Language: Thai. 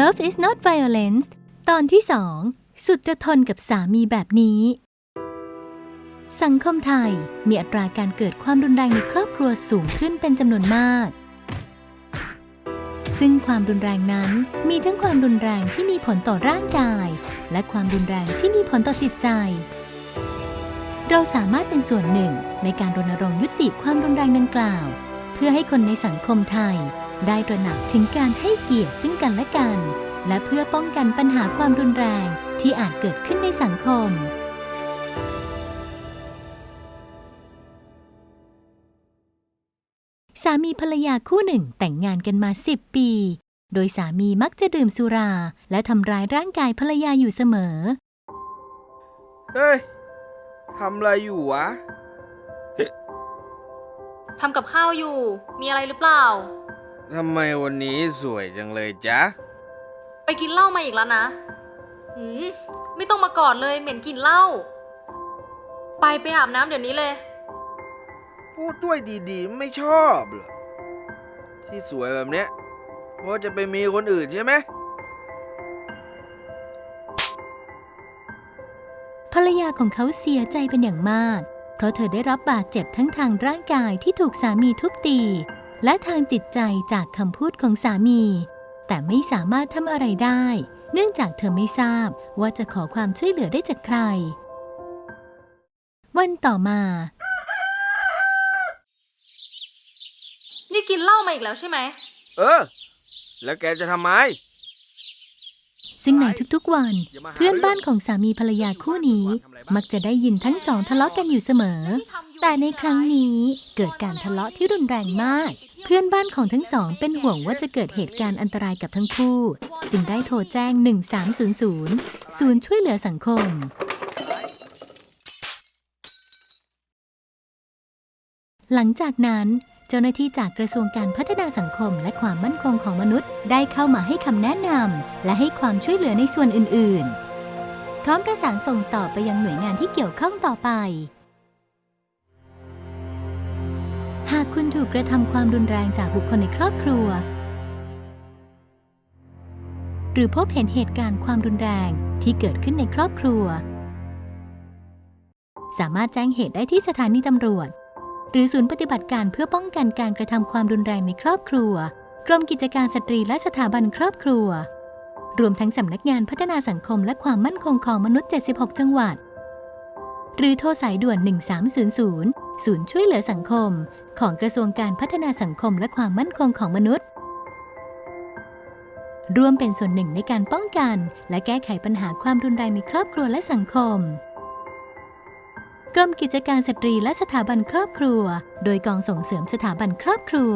Love is not violence ตอนที่สองสุดจะทนกับสามีแบบนี้ สังคมไทยมีอัตราการเกิดความรุนแรงในครอบครัวสูงขึ้นเป็นจำนวนมาก ซึ่งความรุนแรงนั้นมีทั้งความรุนแรงที่มีผลต่อร่างกาย และความรุนแรงที่มีผลต่อจิตใจ เราสามารถเป็นส่วนหนึ่งในการรณรงค์ยุติความรุนแรงดังกล่าว เพื่อให้คนในสังคมไทย ได้ตระหนักถึงการให้เกียรติซึ่งกันและกัน และเพื่อป้องกันปัญหาความรุนแรงที่อาจเกิดขึ้นในสังคมสามีภรรยาคู่หนึ่งแต่งงานกันมา 10 ปี โดยสามีมักจะดื่มสุรา และทำร้ายร่างกายภรรยาอยู่เสมอ เฮ้ย ทำอะไรอยู่วะ ทำกับข้าวอยู่ มีอะไรหรือเปล่า ทำไมวันนี้สวยจังเลยจ๊ะ ไปกินเหล้ามาอีกแล้วนะหืมไม่ต้องมากอดเลยเหม็นกลินเหล้า ไปไปอาบน้ำเดี๋ยวนี้เลย พูดด้วยดีๆ ไม่ชอบเหรอ ที่สวยแบบเนี้ยเพราะจะไปมีคนอื่นใช่ไหม ภรรยาของเขาเสียใจเป็นอย่างมาก เพราะเธอได้รับบาดเจ็บทั้งทางร่างกายที่ถูกสามีทุบตี และทางจิตใจจากคำพูดของสามี แต่ไม่สามารถทำอะไรได้ เนื่องจากเธอไม่ทราบว่าจะขอความช่วยเหลือได้จากใคร วันต่อมา นี่กินเหล้ามาอีกแล้วใช่ไหม เออ แล้วแกจะทำไม ซึ่งในทุกๆวัน เพื่อนบ้านของสามีภรรยาคู่นี้ มักจะได้ยินทั้งสองทะเลาะกันอยู่เสมอ แต่ในครั้งนี้เกิดการทะเลาะที่รุนแรงมาก เพื่อนบ้านของทั้งสองเป็นห่วงว่าจะเกิดเหตุการณ์อันตรายกับทั้งคู่ จึงได้โทรแจ้ง 1300 ศูนย์ช่วยเหลือสังคม หลังจากนั้น เจ้าหน้าที่จากกระทรวงการพัฒนาสังคมและความมั่นคงของมนุษย์ ได้เข้ามาให้คำแนะนำและให้ความช่วยเหลือในส่วนอื่น ๆ พร้อมประสานส่งต่อไปยังหน่วยงานที่เกี่ยวข้องต่อไป หากคุณถูกกระทำความรุนแรงจากบุคคลในครอบครัว หรือพบเห็นเหตุการณ์ความรุนแรงที่เกิดขึ้นในครอบครัว สามารถแจ้งเหตุได้ที่สถานีตำรวจ หรือศูนย์ปฏิบัติการเพื่อป้องกันการกระทำความรุนแรงในครอบครัว กรมกิจการสตรีและสถาบันครอบครัว รวมทั้งสำนักงานพัฒนาสังคมและความมั่นคงของมนุษย์ 76 จังหวัด หรือโทรสายด่วน 1300 ศูนย์ช่วยเหลือสังคม ของกระทรวงการพัฒนาสังคมและความมั่นคงของมนุษย์ร่วมเป็นส่วนหนึ่งในการป้องกัน และแก้ไขปัญหาความรุนแรงในครอบครัวและสังคม กรมกิจการสตรีและสถาบันครอบครัว โดยกองส่งเสริมสถาบันครอบครัว